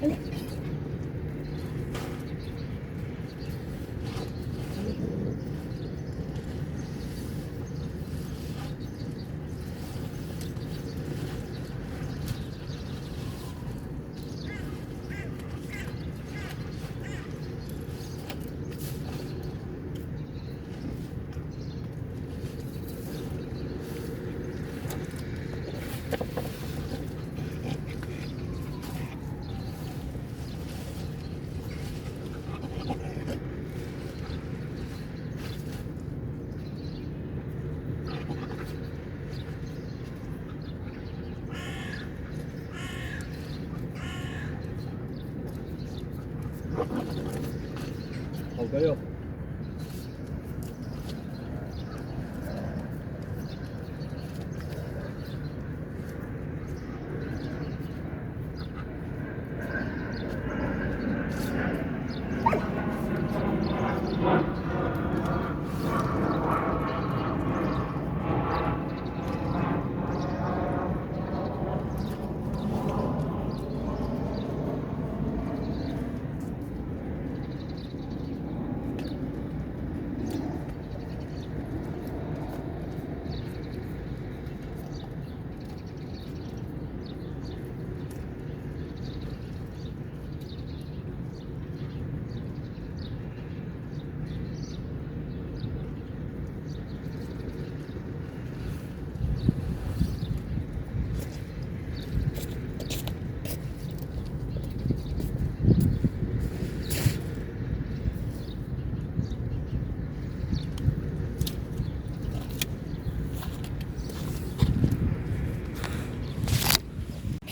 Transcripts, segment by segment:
哎 Kavga yok.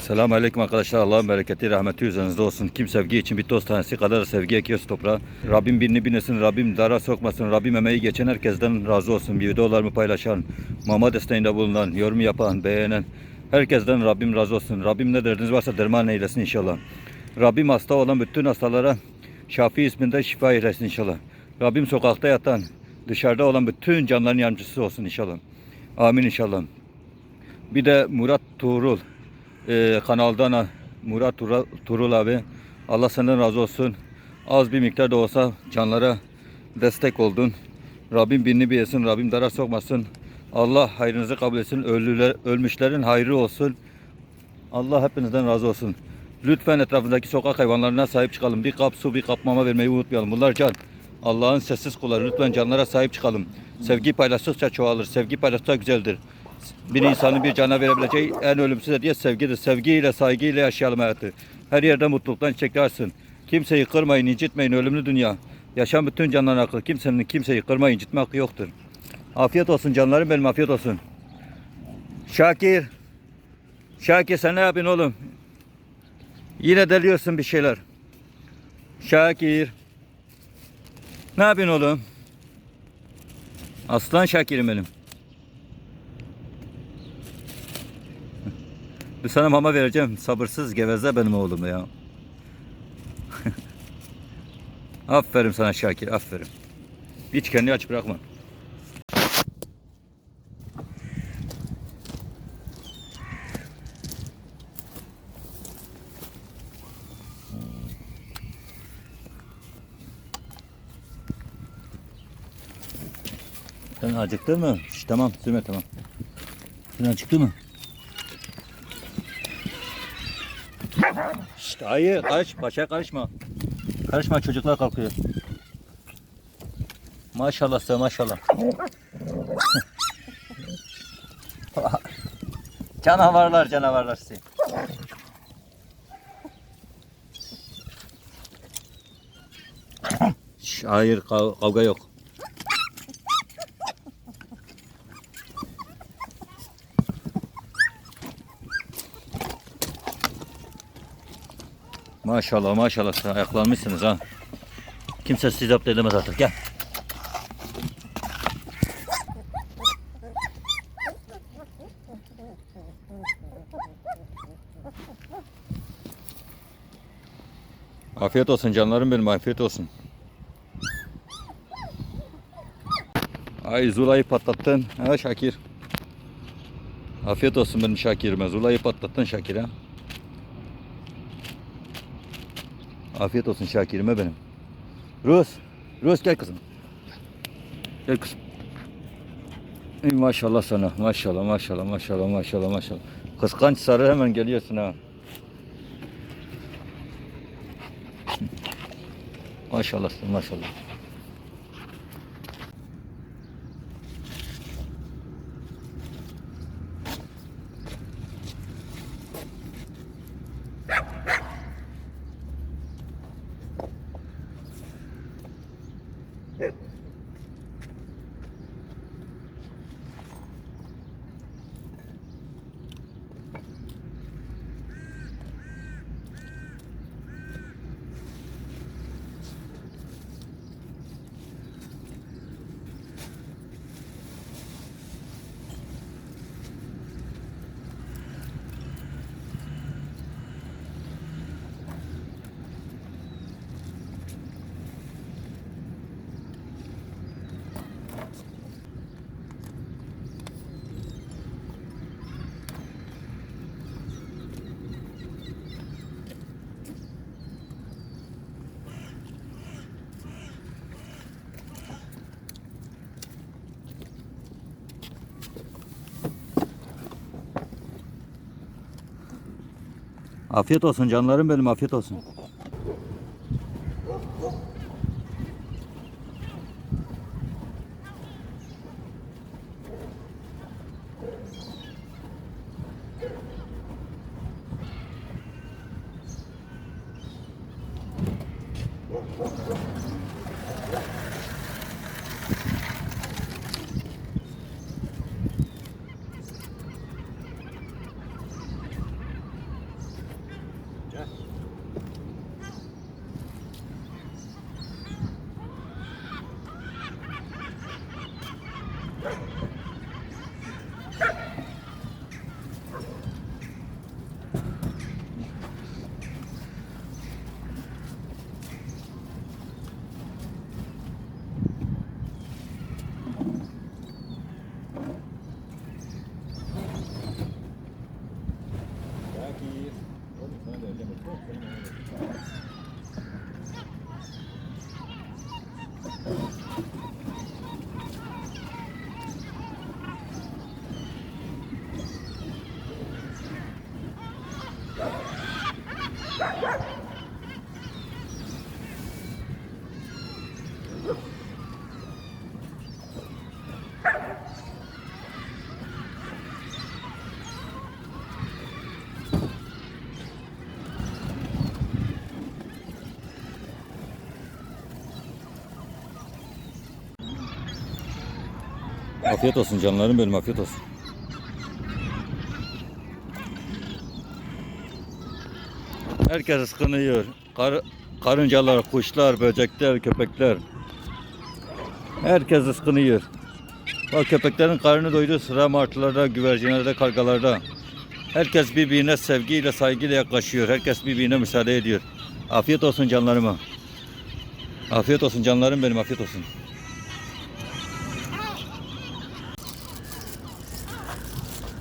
Selamun Aleyküm arkadaşlar. Allah'ın bereketi, rahmeti üzerinizde olsun. Kim sevgi için bir toz tanesi kadar sevgi ekiyoruz toprağa. Rabbim birini binesin, Rabbim dara sokmasın, Rabbim emeği geçen herkesten razı olsun. Videolarımı paylaşan, mama desteğinde bulunan, yorum yapan, beğenen, herkesten Rabbim razı olsun. Rabbim ne derdiniz varsa derman eylesin inşallah. Rabbim hasta olan bütün hastalara Şafi isminde şifa eylesin inşallah. Rabbim sokakta yatan, dışarıda olan bütün canların yardımcısı olsun inşallah. Amin inşallah. Bir de Murat Tuğrul e, kanaldan Murat Tuğrul abi. Allah senden razı olsun. Az bir miktar da olsa canlara destek oldun. Rabbim birini bir yesin, Rabbim dara sokmasın. Allah hayrınızı kabul etsin. Ölüler, ölmüşlerin hayrı olsun. Allah hepinizden razı olsun. Lütfen etrafındaki sokak hayvanlarına sahip çıkalım. Bir kap su, bir kap mama vermeyi unutmayalım. Bunlar can. Allah'ın sessiz kulları. Lütfen canlara sahip çıkalım. Sevgi paylaştıkça çoğalır. Sevgi paylaştıkça güzeldir. Bir insanın bir cana verebileceği en ölümsüz hediye sevgidir. Sevgiyle, saygıyla yaşayalım hayatı. Her yerde mutluluktan çiçekler açsın. Kimseyi kırmayın, incitmeyin. Ölümlü dünya. Yaşam bütün canların hakkı. Kimsenin kimseyi kırma, incitme hakkı yoktur. Afiyet olsun canlarım benim, afiyet olsun. Şakir. Şakir sen ne yapıyorsun oğlum? Yine deliyorsun bir şeyler. Şakir. Ne yapıyorsun oğlum? Aslan Şakir'im benim. Bir sana mama vereceğim. Sabırsız geveze benim oğlum ya. aferin sana Şakir, aferin. Hiç kendini aç bırakma. Sen acıktı mı? Şş, tamam, sürme tamam. Sen acıktı mı? Şşt, hayır karış paşa karışma. Karışma çocuklar kalkıyor. Maşallah size maşallah. canavarlar canavarlar size. Şş, hayır kav- kavga yok. Maşallah maşallah siz ayaklanmışsınız ha. Kimse sizi zapt edemez artık gel. Afiyet olsun canlarım benim afiyet olsun. Ay Zula'yı patlattın. Ha Şakir. Afiyet olsun benim Şakir'ime. Zula'yı patlattın Şakir ha. Afiyet olsun Şakir'ime benim. Rus. Rus gel kızım. Gel kızım. Ey maşallah sana. Maşallah maşallah maşallah maşallah maşallah. Kıskanç sarı hemen geliyorsun ha. Maşallah maşallah. Afiyet olsun canlarım benim afiyet olsun. aqui. Afiyet olsun canlarım benim afiyet olsun. Herkes ıskınıyor. Kar, karıncalar, kuşlar, böcekler, köpekler. Herkes ıskınıyor. Bak köpeklerin karnı doydu sıra martılarda, güvercinlerde, kargalarda. Herkes birbirine sevgiyle, saygıyla yaklaşıyor. Herkes birbirine müsaade ediyor. Afiyet olsun canlarıma. Afiyet olsun canlarım benim, afiyet olsun.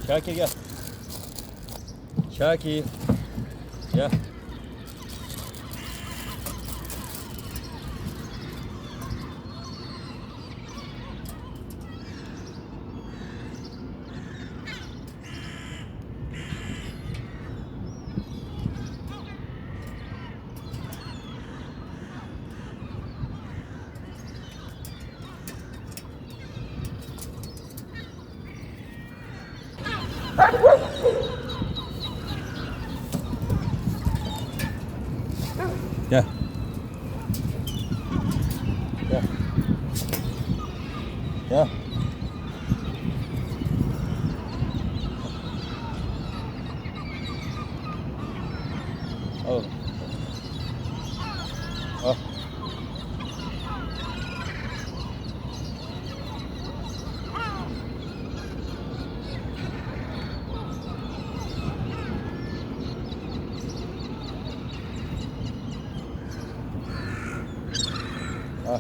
Şakir gel. Şakir. Gel. Gel. Ó. Ó. Ó.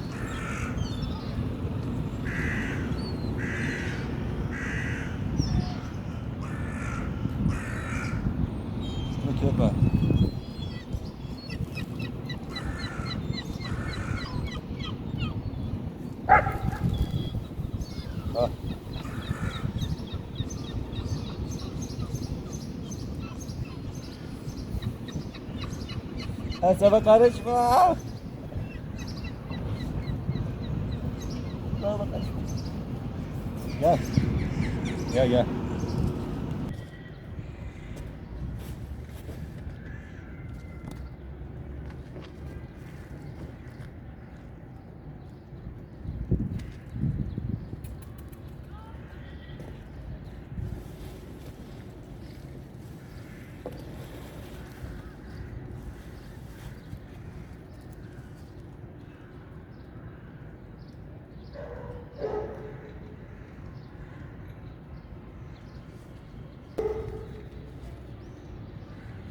Aqui. Hesaba karışma. Gel bakalım. Gel. Gel gel.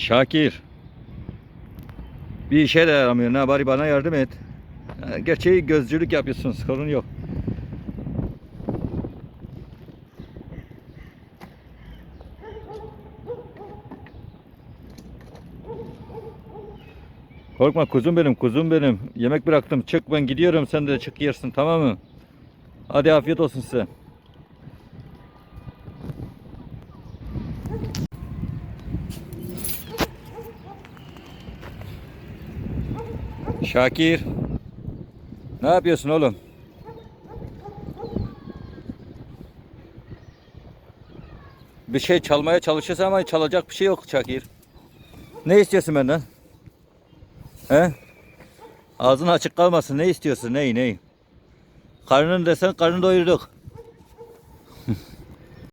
Şakir. Bir işe de yaramıyor. Ne bari bana yardım et. Gerçeği gözcülük yapıyorsun. Sorun yok. Korkma kuzum benim, kuzum benim. Yemek bıraktım. Çık ben gidiyorum. Sen de çık yersin tamam mı? Hadi afiyet olsun size. Şakir. Ne yapıyorsun oğlum? bir şey çalmaya çalışıyorsun ama çalacak bir şey yok Şakir. Ne istiyorsun benden? He? Ağzın açık kalmasın. Ne istiyorsun? Ney ney? Karnını desen karnını doyurduk.